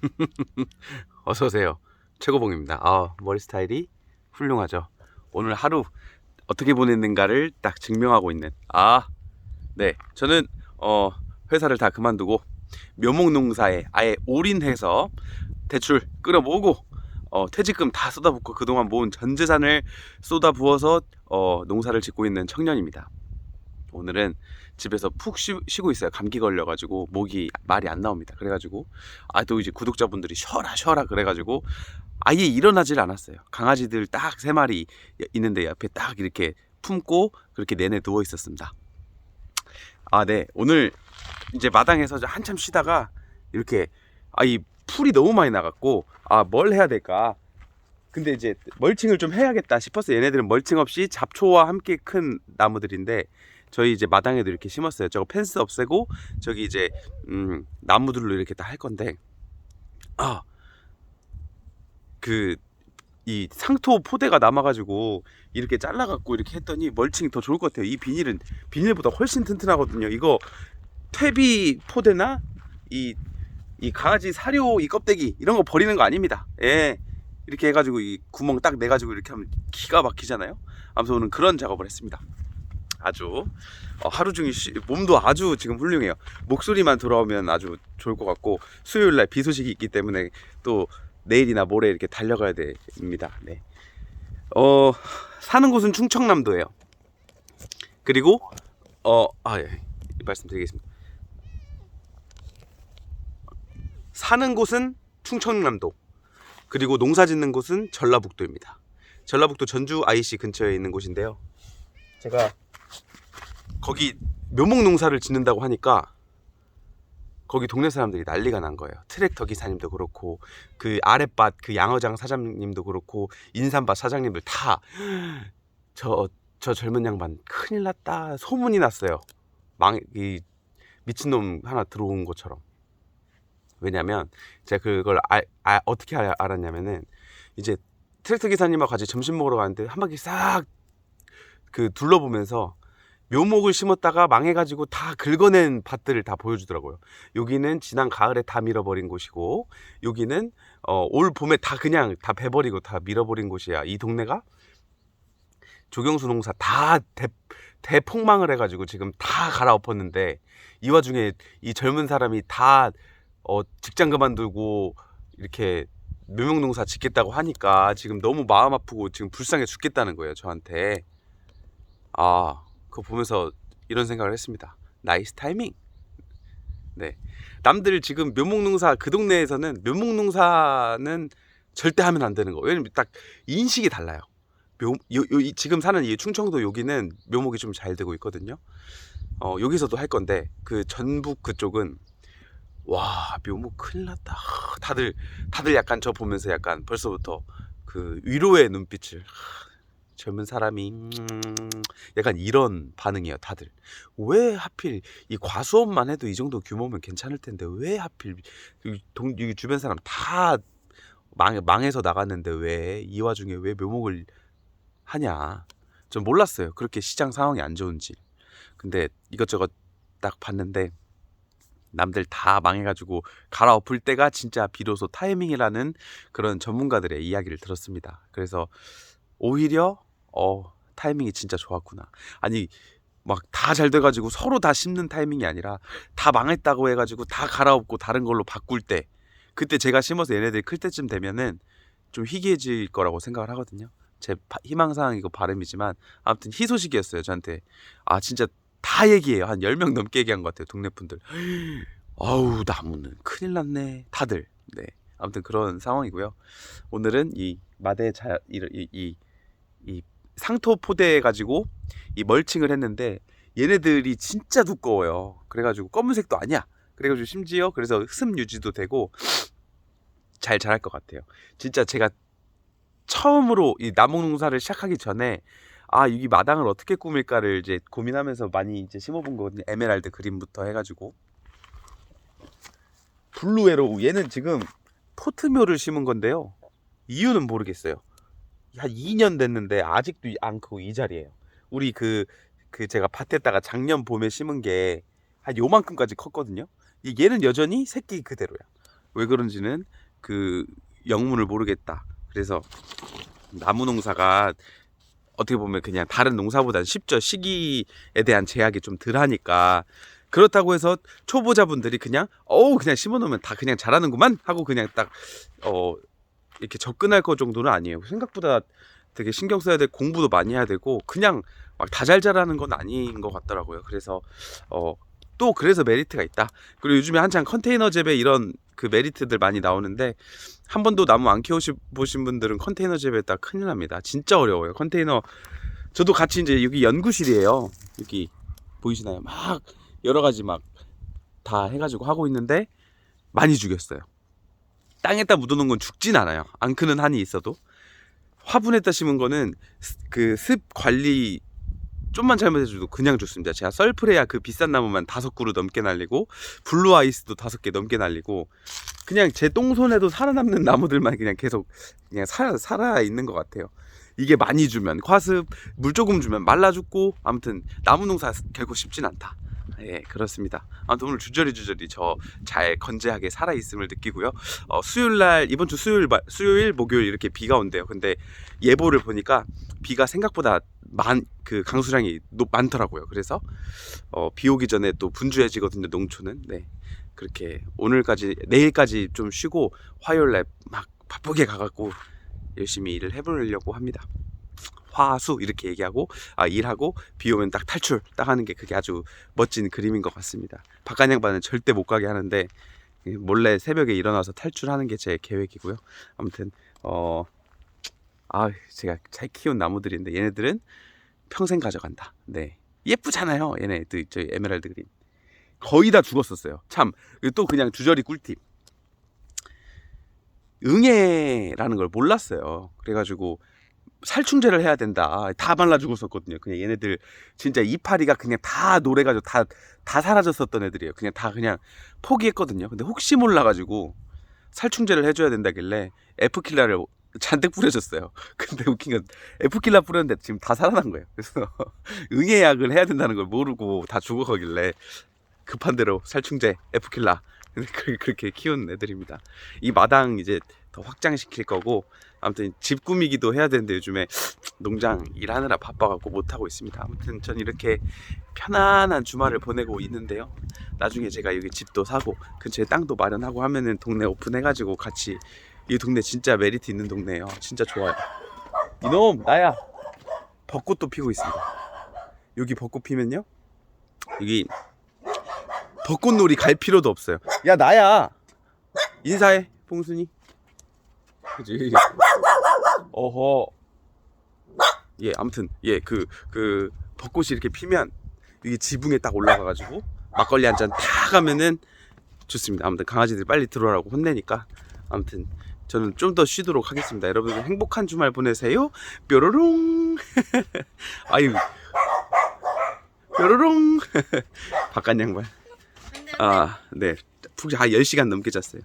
어서 오세요. 최고봉입니다. 아, 머리 스타일이 훌륭하죠. 오늘 하루 어떻게 보냈는가를 딱 증명하고 있는. 아, 네. 저는 어, 회사를 다 그만두고 묘목농사에 아예 올인해서 대출 끌어모으고 어, 퇴직금 다 쏟아붓고 그동안 모은 전 재산을 쏟아부어서 어, 농사를 짓고 있는 청년입니다. 오늘은 집에서 푹 쉬, 고 있어요. 감기 걸려가지고 목이 말이 안 나옵니다. 그래가지고 아또 이제 구독자분들이 쉬어라 쉬어라 그래가지고 아예 일어나질 않았어요. 강아지들 딱 세 마리 있는데 옆에 딱 이렇게 품고 그렇게 내내 누워 있었습니다. 아, 네. 오늘 이제 마당에서 한참 쉬다가 이렇게 아, 이 풀이 너무 많이 나갔고 아, 뭘 해야 될까? 근데 이제 멀칭을 좀 해야겠다 싶었어요. 얘네들은 멀칭 없이 잡초와 함께 큰 나무들인데 저희 이제 마당에도 이렇게 심었어요. 저거 펜스 없애고 저기 이제 음, 나무들로 이렇게 다 할 건데 아 그 이 상토 포대가 남아가지고 이렇게 잘라갖고 이렇게 했더니 멀칭이 더 좋을 것 같아요. 이 비닐은 비닐보다 훨씬 튼튼하거든요. 이거 퇴비 포대나 이, 이 강아지 사료 이 껍데기 이런 거 버리는 거 아닙니다. 예. 이렇게 해가지고 이 구멍 딱 내가지고 이렇게 하면 기가 막히잖아요. 아무튼 오늘 그런 작업을 했습니다. 아주 어, 하루 종일 쉬, 몸도 아주 지금 훌륭해요. 목소리만 돌아오면 아주 좋을 것 같고 수요일 날 비 소식이 있기 때문에 또 내일이나 모레 이렇게 달려가야 됩니다. 네. 어 사는 곳은 충청남도예요. 그리고 어아 예, 말씀드리겠습니다. 사는 곳은 충청남도 그리고 농사 짓는 곳은 전라북도입니다. 전라북도 전주 IC 근처에 있는 곳인데요. 제가 거기 묘목 농사를 짓는다고 하니까 거기 동네 사람들이 난리가 난 거예요. 트랙터 기사님도 그렇고 그 아랫밭 그 양어장 사장님도 그렇고 인삼밭 사장님들 다 저저 젊은 양반 큰일 났다 소문이 났어요. 망 이 미친놈 하나 들어온 것처럼. 왜냐면 제가 그걸 아, 아, 어떻게 알- 알았냐면은 이제 트랙터 기사님하고 같이 점심 먹으러 가는데 한 바퀴 싹 그 둘러보면서 묘목을 심었다가 망해가지고 다 긁어낸 밭들을 다 보여주더라고요. 여기는 지난 가을에 다 밀어버린 곳이고 여기는 어, 올 봄에 다 그냥 다 베버리고 다 밀어버린 곳이야. 이 동네가 조경수 농사 다 대, 대폭망을 해가지고 지금 다 갈아엎었는데 이 와중에 이 젊은 사람이 다 어, 직장 그만두고 이렇게 묘목 농사 짓겠다고 하니까 지금 너무 마음 아프고 지금 불쌍해 죽겠다는 거예요 저한테 아 그거 보면서 이런 생각을 했습니다. 나이스 타이밍. 네. 남들 지금 묘목농사 그 동네에서는 묘목농사는 절대 하면 안 되는 거. 왜냐면 딱 인식이 달라요. 묘, 요, 요, 이- 지금 사는 이 충청도 여기는 묘목이 좀 잘 되고 있거든요. 어, 여기서도 할 건데 그 전북 그쪽은 와 묘목 큰일 났다. 하, 다들 다들 약간 저 보면서 약간 벌써부터 그 위로의 눈빛을 하, 젊은 사람이 음, 약간 이런 반응이에요 다들. 왜 하필 이 과수원만 해도 이 정도 규모면 괜찮을 텐데 왜 하필 이 동, 이 주변 사람 다 망, 망해서 나갔는데 왜 이 와중에 왜 묘목을 하냐? 전 몰랐어요. 그렇게 시장 상황이 안 좋은지. 근데 이것저것 딱 봤는데 남들 다 망해가지고 갈아엎을 때가 진짜 비로소 타이밍이라는 그런 전문가들의 이야기를 들었습니다. 그래서 오히려 어 타이밍이 진짜 좋았구나. 아니 막 다 잘 돼가지고 서로 다 심는 타이밍이 아니라 다 망했다고 해가지고 다 갈아엎고 다른 걸로 바꿀 때 그때 제가 심어서 얘네들이 클 때쯤 되면은 좀 희귀해질 거라고 생각을 하거든요. 제 바- 희망사항이고 바람이지만 아무튼 희소식이었어요 저한테. 아 진짜 다 얘기해요. 한 10명 넘게 얘기한 것 같아요. 동네 분들. 아우 나무는 큰일 났네 다들 네 아무튼 그런 상황이고요 오늘은 이 마대 자, 이, 이, 이, 이 상토 포대 가지고 이 멀칭을 했는데 얘네들이 진짜 두꺼워요. 그래가지고 검은색도 아니야. 그래가지고 심지어 그래서 습 유지도 되고 잘 자랄 것 같아요. 진짜 제가 처음으로 이 나무 농사를 시작하기 전에 아 여기 마당을 어떻게 꾸밀까를 이제 고민하면서 많이 이제 심어본 거거든요. 에메랄드 그린부터 해가지고. 블루에로우. 얘는 지금 포트묘를 심은 건데요. 이유는 모르겠어요 한 2년 됐는데 아직도 안 크고 이 자리에요 우리 그, 그 제가 밭에다가 작년 봄에 심은 게 한 요만큼까지 컸거든요 이- 얘는 여전히 새끼 그대로야 왜 그런지는 그 영문을 모르겠다. 그래서 나무 농사가 어떻게 보면 그냥 다른 농사보다는 쉽죠. 시기에 대한 제약이 좀 덜하니까 그렇다고 해서 초보자분들이 그냥 어우 그냥 심어놓으면 다 그냥 자라는구만 하고 그냥 딱 어 이렇게 접근할 거 정도는 아니에요. 생각보다 되게 신경 써야 될 공부도 많이 해야 되고 그냥 막 다 잘 자라는 건 아닌 것 같더라고요. 그래서 어 또 그래서 메리트가 있다. 그리고 요즘에 한창 컨테이너 재배 이런 그 메리트들 많이 나오는데 한 번도 나무 안 키워 보신 분들은 컨테이너 재배했다 큰일 납니다. 진짜 어려워요. 컨테이너 저도 같이 이제 여기 연구실이에요. 여기 보이시나요? 막 여러 가지 막 다 해가지고 하고 있는데 많이 죽였어요. 땅에다 묻어놓은 건 죽진 않아요. 안 크는 한이 있어도 화분에다 심은 거는 그 습 관리 좀만 잘못해줘도 그냥 좋습니다. 제가 썰프레야 그 비싼 나무만 다섯 그루 넘게 날리고 블루 아이스도 다섯 개 넘게 날리고 그냥 제 똥손에도 살아남는 나무들만 그냥 계속 그냥 살아, 살아 있는 것 같아요. 이게 많이 주면 과습 물 조금 주면 말라 죽고 아무튼 나무 농사 결코 쉽진 않다. 예 그렇습니다. 아무튼 오늘 주저리 주저리 저 잘 건재하게 살아 있음을 느끼고요. 어, 수요일 날 이번 주 수요일 마- 수요일 목요일 이렇게 비가 온대요. 근데 예보를 보니까 비가 생각보다 많그 강수량이 높, 많더라고요. 그래서 어, 비 오기 전에 또 분주해지거든요. 농촌은 네 그렇게 오늘까지 내일까지 좀 쉬고 화요일 날 막 바쁘게 가갖고 열심히 일을 해보려고 합니다. 화수 이렇게 얘기하고 아 일하고 비 오면 딱 탈출 딱 하는 게 그게 아주 멋진 그림인 것 같습니다. 바깥 양반은 절대 못 가게 하는데 예, 몰래 새벽에 일어나서 탈출하는 게 제 계획이고요. 아무튼 어. 아, 제가 잘 키운 나무들인데 얘네들은 평생 가져간다. 네. 예쁘잖아요. 얘네 또 저희 에메랄드 그린. 거의 다 죽었었어요. 참. 또 그냥 주저리 꿀팁. 응애라는 걸 몰랐어요. 그래가지고 살충제를 해야 된다. 다 말라 죽었었거든요. 그냥 얘네들 진짜 이파리가 그냥 다 노래가지고 다, 다 사라졌었던 애들이에요. 그냥 다 그냥 포기했거든요. 근데 혹시 몰라가지고 살충제를 해줘야 된다길래 에프킬라를 잔뜩 뿌려줬어요. 근데 웃긴 건 에프킬라 뿌렸는데 지금 다 살아난 거예요. 그래서 응애 약을 해야 된다는 걸 모르고 다 죽어가길래 급한 대로 살충제 에프킬라 그- 그렇게 키운 애들입니다. 이 마당 이제 더 확장시킬 거고 아무튼 집 꾸미기도 해야 되는데 요즘에 농장 일하느라 바빠갖고 못 하고 있습니다. 아무튼 전 이렇게 편안한 주말을 보내고 있는데요. 나중에 제가 여기 집도 사고 근처에 땅도 마련하고 하면은 동네 오픈해가지고 같이 이 동네 진짜 메리트 있는 동네예요. 진짜 좋아요. 이놈 나야 벚꽃도 피고 있습니다. 여기 벚꽃 피면요 여기 벚꽃놀이 갈 필요도 없어요. 야 나야 인사해 봉순이. 그지. 어허. 예 아무튼 예 그 그 벚꽃이 이렇게 피면 이게 지붕에 딱 올라가가지고 막걸리 한 잔 다 가면은 좋습니다. 아무튼 강아지들 빨리 들어오라고 혼내니까 아무튼 저는 좀 더 쉬도록 하겠습니다. 여러분들 행복한 주말 보내세요. 뾰로롱. 아유. 뾰로롱. 바깥 양말. 아, 네. 푹, 아, 10시간 넘게 잤어요.